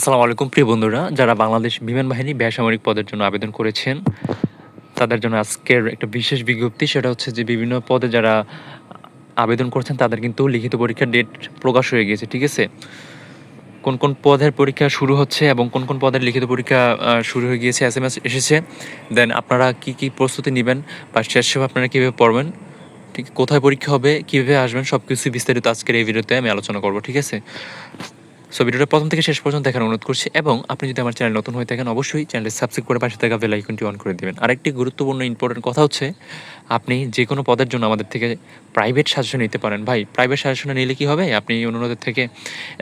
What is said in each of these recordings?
আসসালামু আলাইকুম, প্রিয় বন্ধুরা, যারা বাংলাদেশ বিমান বাহিনী বেসামরিক পদের জন্য আবেদন করেছেন, তাদের জন্য আজকের একটা বিশেষ বিজ্ঞপ্তি, সেটা হচ্ছে যে বিভিন্ন পদে যারা আবেদন করছেন, তাদের কিন্তু লিখিত পরীক্ষার ডেট প্রকাশ হয়ে গিয়েছে, ঠিক আছে? কোন কোন পদের পরীক্ষা শুরু হচ্ছে এবং কোন কোন পদের লিখিত পরীক্ষা শুরু হয়ে গিয়েছে এস এম এস এসেছে দেন আপনারা কি কি প্রস্তুতি নেবেন বা শেষ আপনারা কীভাবে পড়বেন, ঠিক, কোথায় পরীক্ষা হবে, কীভাবে আসবেন সব কিছু বিস্তারিত আজকের এই ভিডিওতে আমি আলোচনা করব, ঠিক আছে? সো ভিডিওটা প্রথম থেকে শেষ পর্যন্ত দেখার অনুরোধ করছি এবং আপনি যদি আমার চ্যানেল নতুন হয়ে থাকেন, অবশ্যই চ্যানেলটি সাবস্ক্রাইব করে পাশে থাকা বেল আইকনটি অন করে দেবেন। আরেকটি গুরুত্বপূর্ণ ইম্পর্টেন্ট কথা হচ্ছে, আপনি যে কোনো পদের জন্য আমাদের থেকে প্রাইভেট সাজেশন নিতে পারেন। ভাই প্রাইভেট সাজেশন নিলে কি হবে? আপনি অন্যদের থেকে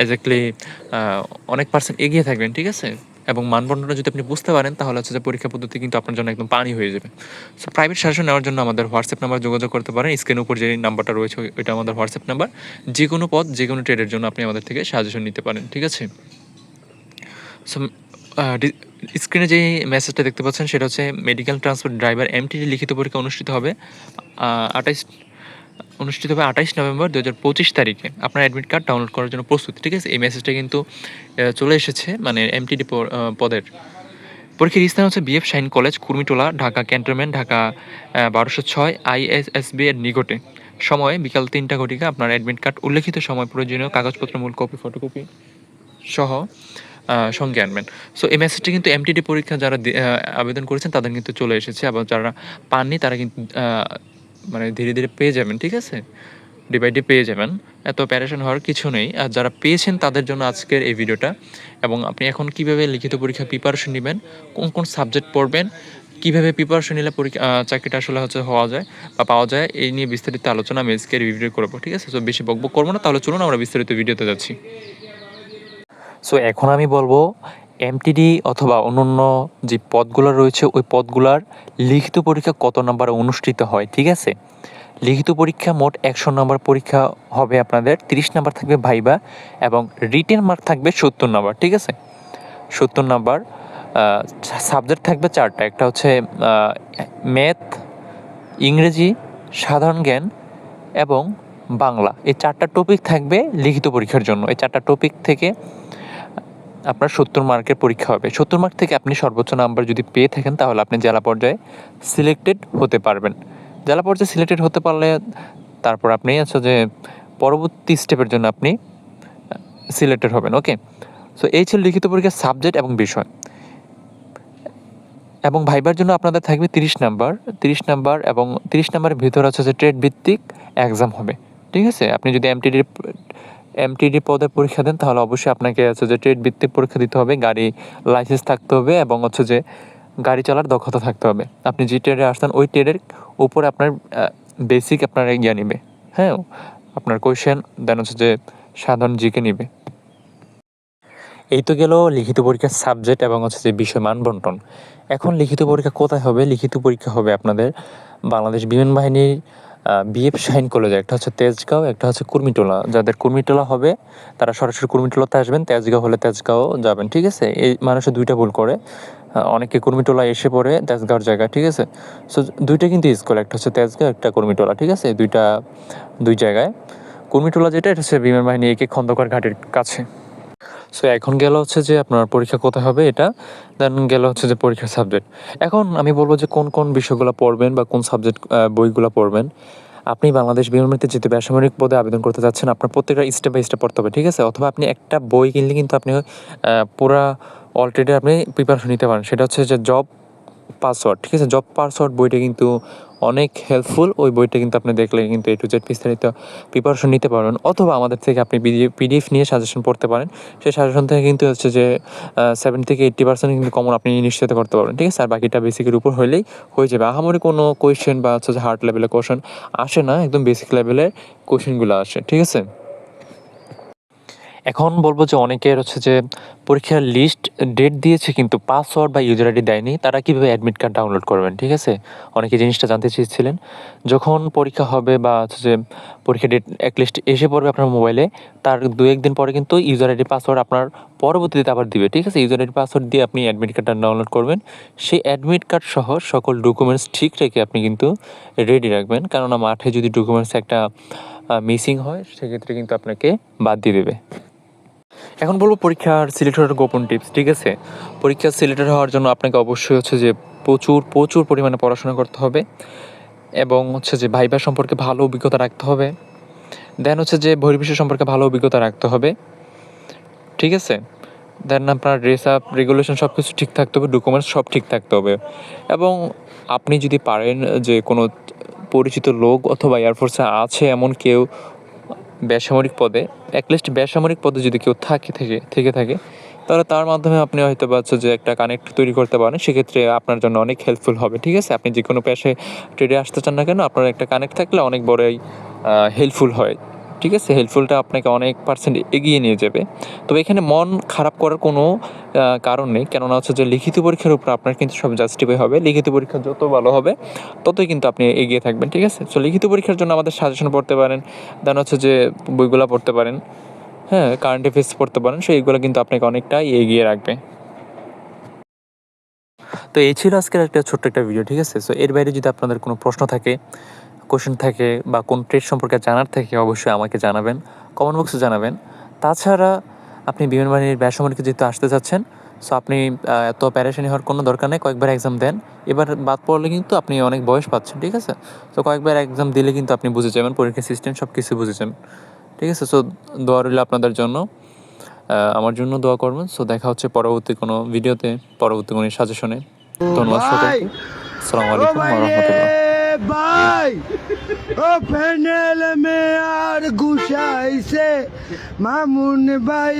এক্স্যাক্টলি অনেক পার্সেন্ট এগিয়ে থাকবেন, ঠিক আছে? এবং মানবন্ধনটা যদি আপনি বুঝতে পারেন, তাহলে হচ্ছে যে পরীক্ষা পদ্ধতি কিন্তু আপনার জন্য একদম পানি হয়ে যাবে। সো প্রাইভেট সাজেশন নেওয়ার জন্য আমাদের হোয়াটসঅ্যাপ নাম্বার যোগাযোগ করতে পারেন। স্ক্রিনের উপর যে নাম্বারটা রয়েছে ওইটা আমাদের হোয়াটসঅ্যাপ নাম্বার যে কোনো পদ যে কোনো ট্রেডের জন্য আপনি আমাদের থেকে সাজেশন নিতে পারেন, ঠিক আছে? সো স্ক্রিনে যে মেসেজটা দেখতে পাচ্ছেন, সেটা হচ্ছে মেডিকেল ট্রান্সপোর্ট ড্রাইভার এমটিডি লিখিত পরীক্ষা অনুষ্ঠিত হবে আঠাইশ অনুষ্ঠিত হবে আঠাইশ নভেম্বর দু হাজার পঁচিশ তারিখে। আপনার অ্যাডমিট কার্ড ডাউনলোড করার জন্য প্রস্তুত, ঠিক আছে? এই মেসেজটা কিন্তু চলে এসেছে মানে এমটিডি পদের। পরীক্ষার স্থান হচ্ছে BF Shaheen college Kurmitola, Dhaka cantonment, Dhaka বারোশো ছয় আইএসএসবি এর নিকটে। সময় বিকাল তিনটা ঘটিকা, আপনার অ্যাডমিট কার্ড উল্লেখিত সময় প্রয়োজনীয়, কাগজপত্র, মূল কপি ফটোকপি সহ সঙ্গে আনবেন। সো এই মেসেজটি কিন্তু এমটিডি পরীক্ষা যারা আবেদন করেছেন, তাদের কিন্তু চলে এসেছে, আবার যারা পাননি, তারা কিন্তু মানে ধীরে ধীরে পেয়ে যাবেন, ঠিক আছে? ডে বাই ডে পেয়ে যাবেন। এত প্যারেশন হওয়ার কিছু নেই। আর যারা পেয়েছেন তাদের জন্য আজকের এই ভিডিওটা। এবং আপনি এখন কীভাবে লিখিত পরীক্ষা প্রিপারেশন নেবেন, কোন কোন সাবজেক্ট পড়বেন, কীভাবে প্রিপারেশন নিলে পরীক্ষা চাকরিটা আসলে হচ্ছে হওয়া যায় বা পাওয়া যায়, এই নিয়ে বিস্তারিত আলোচনা আমি আজকের ভিডিও করব, ঠিক আছে? তো বেশি বকবক করব না। তাহলে চলুন আমরা বিস্তারিত ভিডিওতে যাচ্ছি। সো এখন আমি বলব এমটিডি অথবা অন্যান্য যে পদগুলো রয়েছে, ওই পদগুলার লিখিত পরীক্ষা কত নম্বরে অনুষ্ঠিত হয়, ঠিক আছে? লিখিত পরীক্ষা মোট একশো নম্বর পরীক্ষা হবে আপনাদের, তিরিশ নম্বর থাকবে ভাইবা এবং রিটেন মার্ক থাকবে সত্তর নম্বর, ঠিক আছে? সত্তর নম্বর সাবজেক্ট থাকবে চারটা, একটা হচ্ছে ম্যাথ, ইংরেজি, সাধারণ জ্ঞান এবং বাংলা। এই চারটা টপিক থাকবে লিখিত পরীক্ষার জন্য। এই চারটা টপিক থেকে আপনার সত্তর মার্কের পরীক্ষা হবে। সত্তর মার্ক থেকে আপনি সর্বোচ্চ নাম্বার যদি পেয়ে থাকেন, তাহলে আপনি জেলা পর্যায়ে সিলেক্টেড হতে পারবেন। জেলা পর্যায়ে সিলেক্টেড হতে পারলে তারপর আপনি আছে যে পরবর্তী স্টেপের জন্য আপনি সিলেক্টেড হবেন ওকে সো এই ছিল লিখিত পরীক্ষার সাবজেক্ট এবং বিষয়। এবং ভাইবার জন্য আপনাদের থাকবে তিরিশ নাম্বার। তিরিশ নাম্বার এবং তিরিশ নাম্বারের ভিতরে আছে যে ট্রেড ভিত্তিক এক্সাম হবে। ঠিক আছে? আপনি যদি এমটিডির এমটিডি পদে পরীক্ষা দেন, তাহলে অবশ্যই আপনাকে হচ্ছে যে ট্রেড ভিত্তিক পরীক্ষা দিতে হবে, গাড়ি লাইসেন্স থাকতে হবে এবং হচ্ছে যে গাড়ি চালার দক্ষতা থাকতে হবে। আপনি যে ট্রেডে আসতেন ওই ট্রেডের উপরে আপনার বেসিক আপনার ইয়ে নিবে হ্যাঁ? আপনার কোয়েশ্চেন দেন হচ্ছে যে সাধারণ জিকে নিবে। এই তো গেল লিখিত পরীক্ষার সাবজেক্ট এবং হচ্ছে যে বিষয় মান বন্টন এখন লিখিত পরীক্ষা কোথায় হবে? লিখিত পরীক্ষা হবে আপনাদের বাংলাদেশ বিমান বাহিনীর বিএফ শাহিন কলেজে একটা হচ্ছে তেজগাঁও, একটা হচ্ছে কুর্মিটোলা। যাদের কুর্মিটোলা হবে, তারা সরাসরি কুর্মিটোলাতে আসবেন, তেজগাঁও হলে তেজগাঁও যাবেন, ঠিক আছে? এই মানুষের দুইটা ভুল করে। অনেকে কুর্মিটোলা এসে পড়ে তেজগাঁওর জায়গা ঠিক আছে? সো দুইটা কিন্তু স্কুল একটা হচ্ছে তেজগাঁও, একটা কুর্মিটোলা, ঠিক আছে? দুইটা, দুই জায়গায়। কুর্মিটোলা যেটা, এটা হচ্ছে বিমান বাহিনী একে খন্দকার ঘাটের কাছে। সো এখন গেল হচ্ছে যে আপনার পরীক্ষা কোথায় হবে এটা? দেন গেল হচ্ছে যে পরীক্ষার সাবজেক্ট এখন আমি বলব যে কোন কোন বিষয়গুলো পড়বেন বা কোন সাবজেক্ট বইগুলো পড়বেন। আপনি বাংলাদেশ বিমানবাহিনীতে যেতে বেসামরিক পদে আবেদন করতে যাচ্ছেন, আপনার প্রত্যেকটা স্টেপ বাই স্টেপ পড়তে হবে, ঠিক আছে? অথবা আপনি একটা বই কিনলে কিন্তু আপনি পুরা অলরেডি আপনি প্রিপারেশন নিতে পারেন। সেটা হচ্ছে যে জব পাসওয়ার্ড ঠিক আছে? জব পাসওয়ার্ড বইটা কিন্তু অনেক হেল্পফুল ওই বইটা কিন্তু আপনি দেখলে কিন্তু এ টু জেড বিস্তারিত প্রিপারেশন নিতে পারবেন। অথবা আমাদের থেকে আপনি পিডিএফ নিয়ে সাজেশন পড়তে পারেন। সেই সাজেশন থেকে কিন্তু হচ্ছে যে সেভেন থেকে এইট্টি পার্সেন্ট কিন্তু কমন আপনি নিশ্চিত করতে পারবেন, ঠিক আছে? আর বাকিটা বেসিকের উপর হলেই হয়ে যাবে। আহামরি কোনো কোয়েশ্চেন বা হচ্ছে যে হার্ড লেভেলের কোয়েশন আসে না, একদম বেসিক লেভেলের কোয়েশ্চেনগুলো আসে, ঠিক আছে? এখন বলব যে অনেকের হচ্ছে যে পরীক্ষার লিস্ট ডেট দিয়েছে, কিন্তু পাসওয়ার্ড বা ইউজার আইডি দেয়নি, তারা কীভাবে অ্যাডমিট কার্ড ডাউনলোড করবেন, ঠিক আছে? অনেকে জিনিসটা জানতে চেয়েছিলেন। যখন পরীক্ষা হবে বা হচ্ছে যে পরীক্ষা ডেট এক লিস্ট এসে পড়বে আপনার মোবাইলে তার দু একদিন পরে কিন্তু ইউজার আইডি পাসওয়ার্ড আপনার পরবর্তীতে আবার দিবে, ঠিক আছে? ইউজার আইডি পাসওয়ার্ড দিয়ে আপনি অ্যাডমিট কার্ডটা ডাউনলোড করবেন। সেই অ্যাডমিট কার্ড সহ সকল ডকুমেন্টস ঠিক রেখে আপনি কিন্তু রেডি রাখবেন। কেননা মাঠে যদি ডকুমেন্টস একটা মিসিং হয়, সেক্ষেত্রে কিন্তু আপনাকে বাদ দিয়ে দেবে। এখন বলব পরীক্ষার সিলেক্টরের গোপন টিপস, ঠিক আছে? পরীক্ষার সিলেক্টর হওয়ার জন্য আপনাকে অবশ্যই হচ্ছে যে প্রচুর প্রচুর পরিমাণে পড়াশোনা করতে হবে এবং হচ্ছে যে ভাইবা সম্পর্কে ভালো অভিজ্ঞতা রাখতে হবে। দেন হচ্ছে যে বহির্বিশ্ব সম্পর্কে ভালো অভিজ্ঞতা রাখতে হবে, ঠিক আছে? দেন আপনার ড্রেস আপ রেগুলেশন সব কিছু ঠিক থাকতে হবে ডকুমেন্টস সব ঠিক থাকতে হবে। এবং আপনি যদি পারেন যে কোনো পরিচিত লোক অথবা এয়ারফোর্সে আছে এমন কেউ বেসামরিক পদে অ্যাটলিস্ট বেসামরিক পদে যদি কেউ থাকে, থেকে থেকে থাকে, তাহলে তার মাধ্যমে আপনি হয়তো পারছ যে একটা কানেক্ট তৈরি করতে পারেন। সেক্ষেত্রে আপনার জন্য অনেক হেল্পফুল হবে, ঠিক আছে? আপনি যে কোনো পেশায় ট্রেডে আসতে চান না কেন, আপনার একটা কানেক্ট থাকলে অনেক বড়ই হেল্পফুল হয়। ঠিক আছে? হেল্পফুলটা আপনাকে অনেক পার্সেন্ট এগিয়ে নিয়ে যাবে। তবে এখানে মন খারাপ করার কোনো কারণ নেই। কেননা হচ্ছে যে লিখিত পরীক্ষার উপর আপনার কিন্তু সব জাস্টিফাই হবে। লিখিত পরীক্ষা যত ভালো হবে, ততই কিন্তু আপনি এগিয়ে থাকবেন, ঠিক আছে? তো লিখিত পরীক্ষার জন্য আমাদের সাজেশন পড়তে পারেন। দেন হচ্ছে যে বইগুলো পড়তে পারেন। হ্যাঁ কারেন্ট অ্যাফেয়ার্স পড়তে পারেন। সো এইগুলো কিন্তু আপনাকে অনেকটাই এগিয়ে রাখবে। তো এই ছিল আজকের একটা ছোট্ট একটা ভিডিও ঠিক আছে? সো এর বাইরে যদি আপনাদের কোনো প্রশ্ন থাকে কোশ্চেন থাকে বা কোন ট্রেড সম্পর্কে জানার থাকে অবশ্যই আমাকে জানাবেন কমেন্ট বক্সে জানাবেন। তাছাড়া আপনি বিমান বাহিনীর বেসামরিকে যেহেতু আসতে চাচ্ছেন সো আপনি এত প্যারেশানি হওয়ার কোনো দরকার নেই কয়েকবার এক্সাম দেন। এবার বাদ পড়লে কিন্তু আপনি অনেক বয়স পাচ্ছেন ঠিক আছে? তো কয়েকবার এক্সাম দিলে কিন্তু আপনি বুঝে যাবেন পরীক্ষা সিস্টেম সব কিছু বুঝে যাবেন ঠিক আছে? সো দোয়া রইল আপনাদের জন্য আমার জন্য দোয়া করবেন। সো দেখা হচ্ছে পরবর্তী কোনো ভিডিওতে পরবর্তী কোনো সাজেশনে ধন্যবাদ সকলকে আসসালামু আলাইকুম রহমতুল্লাহ। ভাই। ও ফেনেল মে আর গুছাইছে। মামুন ভাই